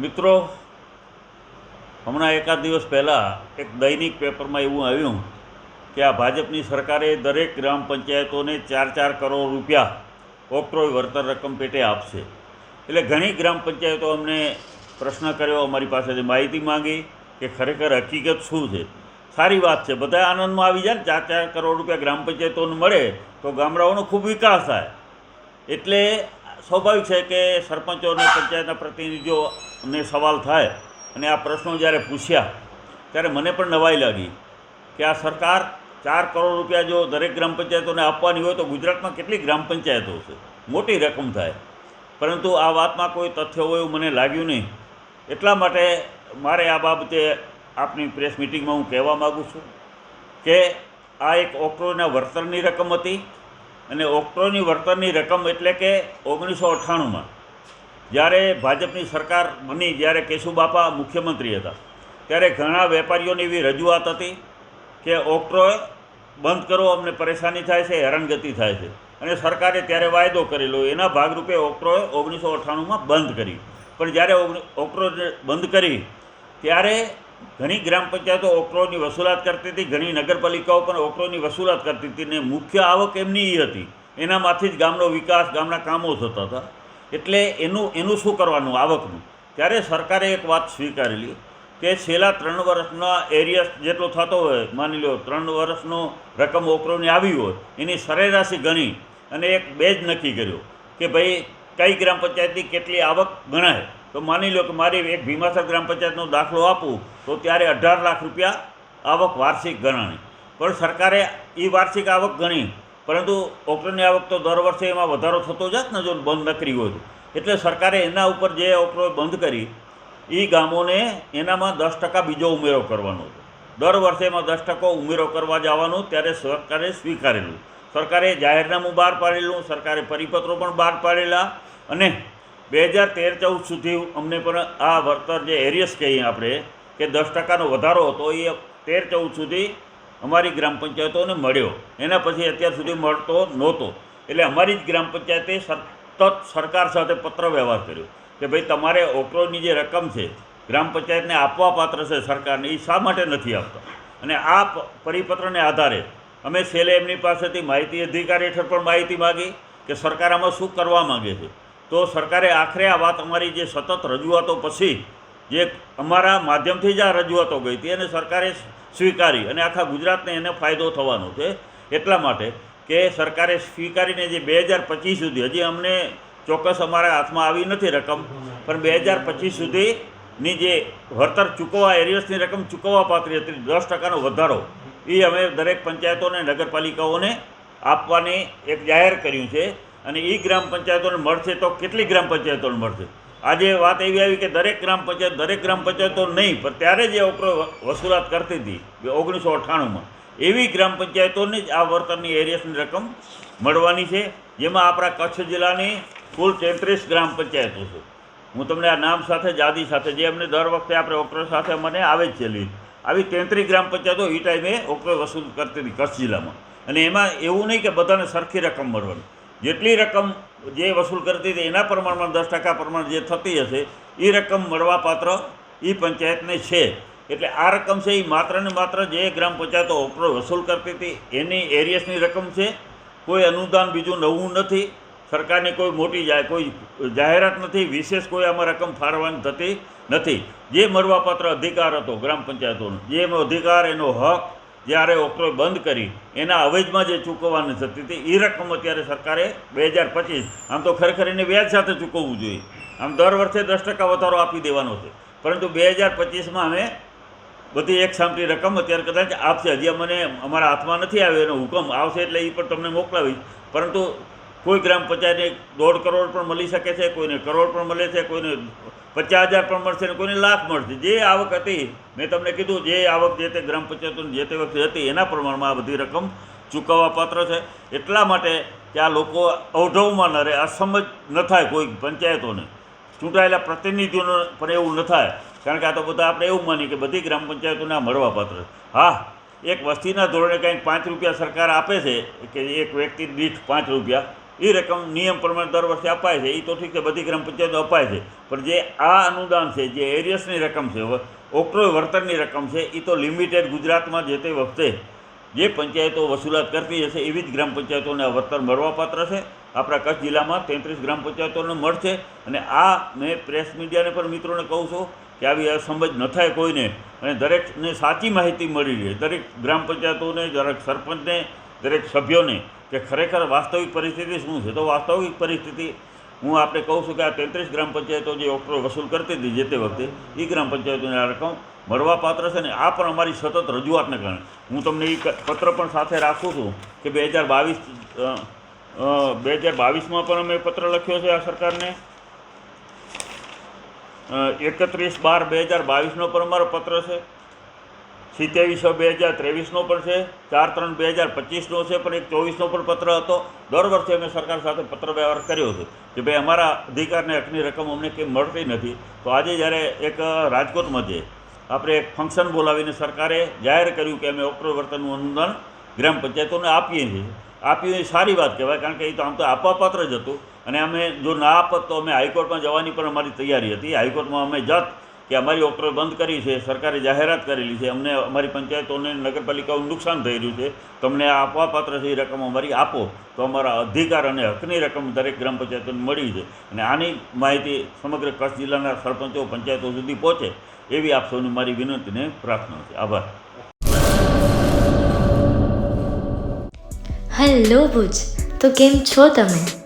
મિત્રો, હમણાં એકાદ દિવસ પહેલાં એક દૈનિક પેપરમાં એવું આવ્યું કે આ ભાજપની સરકારે દરેક ગ્રામ પંચાયતોને ચાર ચાર કરોડ રૂપિયા ઓક્ટ્રોય વળતર રકમ પેટે આપશે. એટલે ઘણી ગ્રામ પંચાયતો અમને પ્રશ્ન કર્યો, અમારી પાસેથી માહિતી માંગી કે ખરેખર હકીકત શું છે? સારી વાત છે, બધા આનંદમાં આવી જાય ને, ચાર ચાર કરોડ રૂપિયા ગ્રામ પંચાયતોને મળે તો ગામડાઓનો ખૂબ વિકાસ થાય. એટલે સ્વાભાવિક છે કે સરપંચો અને પંચાયતના પ્રતિનિધિઓને સવાલ થાય અને આ પ્રશ્નો જ્યારે પૂછ્યા, ત્યારે મને પણ નવાઈ લાગી કે આ સરકાર ચાર કરોડ રૂપિયા જો દરેક ગ્રામ પંચાયતોને આપવાની હોય તો ગુજરાતમાં કેટલી ગ્રામ પંચાયતો છે? મોટી રકમ થાય. પરંતુ આ વાતમાં કોઈ તથ્ય હોય એવું મને લાગ્યું નહીં. એટલા માટે મારે આ બાબતે આપની પ્રેસ મિટિંગમાં હું કહેવા માગું છું કે આ એક ઓક્ટોબરના વળતરની રકમ હતી. અને ઓક્ટોની વળતરની રકમ એટલે કે ઓગણીસો અઠ્ઠાણુંમાં. જ્યારે ભાજપની સરકાર બની, જ્યારે કેશુબાપા મુખ્યમંત્રી હતા, ત્યારે ઘણા વેપારીઓની એવી રજૂઆત હતી કે ઓક્ટ્રો બંધ કરો, અમને પરેશાની થાય છે, હેરાનગતિ થાય છે. અને સરકારે ત્યારે વાયદો કરેલો, એના ભાગરૂપે ઓક્ટ્રોએ ઓગણીસો અઠ્ઠાણુંમાં બંધ કરી. પણ જ્યારે ઓક્ટ્રોને બંધ કરી, ત્યારે ઘણી ગ્રામ પંચાયતો ઓક્ટ્રોની વસૂલાત કરતી હતી, ઘણી નગરપાલિકાઓ પણ ઓક્ટ્રોની વસૂલાત કરતી હતી ને મુખ્ય આવક એમની એ હતી. એનામાંથી જ ગામનો વિકાસ, ગામના કામો થતા હતા. એટલે એનું એનું શું કરવાનું આવકનું? ત્યારે સરકારે એક વાત સ્વીકારેલી કે છેલ્લા ત્રણ વર્ષના એરિયા જેટલો થતો હોય, માની લો ત્રણ વર્ષનો રકમ ઓકરોની આવી હોય, એની સરેરાશી ગણી અને એક બેજ નક્કી કર્યો કે ભાઈ કઈ ગ્રામ પંચાયતની કેટલી આવક ગણાય. તો માની લો કે મારી એક ભીમાસર ગ્રામ પંચાયતનો દાખલો આપું, તો ત્યારે અઢાર લાખ રૂપિયા આવક વાર્ષિક ગણાણી. પણ સરકારે એ વાર્ષિક આવક ગણી, પરંતુ ઓકરોની આવક તો દર વર્ષે એમાં વધારો થતો જાત ને જો બંધ ન કરી હોય તો. એટલે સરકારે એના ઉપર જે ઓકરો બંધ કરી એ ગામોને એનામાં દસ ટકા બીજો ઉમેરો કરવાનો હતો. દર વર્ષે એમાં દસ ટકો ઉમેરો કરવા જવાનો ત્યારે સરકારે સ્વીકારેલું. સરકારે જાહેરનામું બહાર પાડેલું, સરકારે પરિપત્રો પણ બહાર પાડેલા અને બે હજાર તેર ચૌદ સુધી અમને પણ આ વળતર જે એરિયસ કહીએ આપણે, કે દસ ટકાનો વધારો હતો, એ તેર ચૌદ સુધી અમારી ગ્રામ પંચાયતોને મળ્યો. એના પછી અત્યાર સુધી મળતો નહોતો. એટલે અમારી જ ગ્રામ પંચાયતે સતત સરકાર સાથે પત્ર વ્યવહાર કર્યો. કે ભાઈ, તમારે ઓક્રોની જે રકમ છે, ગ્રામ પંચાયતને આપવા પાત્ર છે સરકારને એ શા માટે નથી આપતા? અને આ પરિપત્રને આધારે અમે છેલ્લે એમની પાસેથી માહિતી અધિકારી હેઠળ પણ માહિતી માગી કે સરકાર આમાં શું કરવા માગે છે? તો સરકારે આખરે આ વાત અમારી જે સતત રજૂઆતો પછી જે અમારા માધ્યમથી જ આ રજૂઆતો ગઈ હતી અને સરકારે સ્વીકારી અને આખા ગુજરાતને એને ફાયદો થવાનો છે. એટલા માટે કે સરકારે સ્વીકારીને જે બે હજાર પચીસ સુધી, હજી અમને ચોક્કસ અમારા હાથમાં આવી નથી રકમ, પણ બે હજાર પચીસ સુધીની જે વળતર ચૂકવવા એરિયસની રકમ ચૂકવવા પાત્રી હતી, દસ ટકાનો વધારો એ અમે દરેક પંચાયતોને, નગરપાલિકાઓને આપવાની એક જાહેર કર્યું છે. અને એ ગ્રામ પંચાયતોને મળશે તો કેટલી ગ્રામ પંચાયતોને મળશે? આજે વાત એવી આવી કે દરેક ગ્રામ પંચાયત, દરેક ગ્રામ પંચાયતો નહીં, પણ ત્યારે જે ઓકરો વસૂલાત કરતી હતી ઓગણીસો અઠ્ઠાણુંમાં. એવી ગ્રામ પંચાયતોને જ આ વળતરની એરિયસની રકમ મળવાની છે, જેમાં આપણા કચ્છ જિલ્લાની કુલ તેત્રીસ ગ્રામ પંચાયતો છે. હું તમને આ નામ સાથે, જાદી સાથે, જે અમને દર વખતે આપણે ઓક્રો સાથે મને આવે જ છે લીધ આવી તેત્રીસ ગ્રામ પંચાયતો એ ટાઈમે ઓક્રો વસૂલ કરતી હતી કચ્છ જિલ્લામાં. અને એમાં એવું નહીં કે બધાને સરખી રકમ મળવાની. જેટલી રકમ જે વસૂલ કરતી હતી, એના પ્રમાણમાં દસ ટકા પ્રમાણ જે થતી હશે એ રકમ મળવાપાત્ર એ પંચાયતને છે. એટલે આ રકમ છે એ માત્ર ને માત્ર જે ગ્રામ પંચાયતો ઓપરો વસૂલ કરતી હતી, એની એરિયસની રકમ છે. કોઈ અનુદાન બીજું નવું નથી. સરકારની કોઈ મોટી જાય, કોઈ જાહેરાત નથી, વિશેષ કોઈ આમાં રકમ ફાળવવાની થતી નથી. જે મળવાપાત્ર અધિકાર હતો ગ્રામ પંચાયતોનો, જે એનો અધિકાર, એનો હક જ્યારે ઓક્ટ્રોય બંધ કરી, એના અવેજમાં જે ચૂકવવાની થતી હતી એ રકમ અત્યારે સરકારે બે હજાર પચીસ, આમ તો ખરેખર એને વ્યાજ સાથે ચૂકવવું જોઈએ. આમ દર વર્ષે દસ ટકા વધારો આપી દેવાનો છે. પરંતુ બે હજાર પચીસમાં અમે બધી એક સામટી રકમ અત્યારે કદાચ આપશે. હજી મને અમારા હાથમાં નથી આવ્યો એનો હુકમ. આવશે એટલે એ પણ તમને મોકલાવીશ. પરંતુ કોઈ ગ્રામ પંચાયતને દોઢ કરોડ પણ મળી શકે છે, કોઈને કરોડ પણ મળે છે, કોઈને પચાસ હજાર પણ મળશે ને કોઈને લાખ મળશે. જે આવક હતી, મેં તમને કીધું, જે આવક જે તે ગ્રામ પંચાયતોની જે તે વખતે હતી, એના પ્રમાણમાં આ બધી રકમ ચૂકવવા પાત્ર છે. એટલા માટે કે આ લોકો અવઢવમાં ન રહે અસમજ ન થાય કોઈ પંચાયતોને. ચૂંટાયેલા પ્રતિનિધિઓને પણ એવું ન થાય, કારણ કે આ તો બધા આપણે એવું માનીએ કે બધી ગ્રામ પંચાયતોને આ મળવાપાત્ર પાત્ર હા, એક વસ્તીના ધોરણે કંઈક પાંચ રૂપિયા સરકાર આપે છે, કે એક વ્યક્તિ દીઠ પાંચ રૂપિયા એ રકમ નિયમ પ્રમાણે દર વર્ષે અપાય છે. એ તો ઠીક છે, બધી ગ્રામ પંચાયતો અપાય છે. પણ જે આ અનુદાન છે, જે એરિયસની રકમ છે ઓક્ટોય વળતરની રકમ છે એ તો લિમિટેડ ગુજરાતમાં જે તે વખતે જે પંચાયતો વસૂલાત કરતી હશે, એવી જ ગ્રામ પંચાયતોને આ વળતર મળવાપાત્ર છે. આપણા કચ્છ જિલ્લામાં તેત્રીસ ગ્રામ પંચાયતોને મળશે અને આ મેં પ્રેસ મીડિયાને પણ મિત્રોને કહું છું કે આવી અસમજ ન થાય કોઈને. અને દરેકને સાચી માહિતી મળી રહે. દરેક ગ્રામ પંચાયતોને, દરેક સરપંચને દરેક સભ્યોને કે ખરેખર વાસ્તવિક પરિસ્થિતિ શું છે? તો વાસ્તવિક પરિસ્થિતિ, હું આપણે કહું છું કે આ તેત્રીસ ગ્રામ પંચાયતો જે ઓક્ટ્રો વસૂલ કરતી હતી જે તે વખતે, એ ગ્રામ પંચાયતોને આ રકમ મળવાપાત્ર છે ને આ પણ અમારી સતત રજૂઆતને કારણે. હું તમને એ પત્ર પણ સાથે રાખું છું કે બે હજાર બાવીસ બે હજાર બાવીસમાં પણ અમે પત્ર લખ્યો છે આ સરકારને. એકત્રીસ બાર બે હજાર બાવીસનો પણ અમારો પત્ર છે. સિત્યાવીસ બે હજાર ત્રેવીસનો પણ છે, ચાર ત્રણ બે હજાર પચીસનો છે, પણ એક ચોવીસનો પણ પત્ર હતો. દર વર્ષે અમે સરકાર સાથે પત્ર વ્યવહાર કર્યો છે કે ભાઈ અમારા અધિકારને હકની રકમ અમને કેમ મળતી નથી? તો આજે જ્યારે એક રાજકોટમાં જે આપણે એક ફંક્શન બોલાવીને સરકારે જાહેર કર્યું કે અમે ઓક્ટોબર વર્તનનું અનુદાન ગ્રામ પંચાયતોને આપીએ છીએ. આપ્યું એ સારી વાત કહેવાય, કારણ કે એ તો આમ તો આપવાપાત્ર જ હતું. અને અમે જો ના આપત તો અમે હાઈકોર્ટમાં જવાની પણ અમારી તૈયારી હતી. હાઈકોર્ટમાં અમે જત કે અમારી હોટલ બંધ કરી છે, સરકારે જાહેરાત કરેલી છે, અમને અમારી પંચાયતોને નગરપાલિકાઓને નુકસાન થઈ રહ્યું છે, તમને આ આપવાપાત્ર છે એ રકમ અમારી આપો, તો અમારા અધિકાર અને હકની રકમ દરેક ગ્રામ પંચાયતોને મળી છે. અને આની માહિતી સમગ્ર કચ્છ જિલ્લાના સરપંચો, પંચાયતો સુધી પહોંચે, એવી આપ મારી વિનંતીને પ્રાર્થના છે. આભાર. હેલો ભુજ, તો કેમ છો તમે?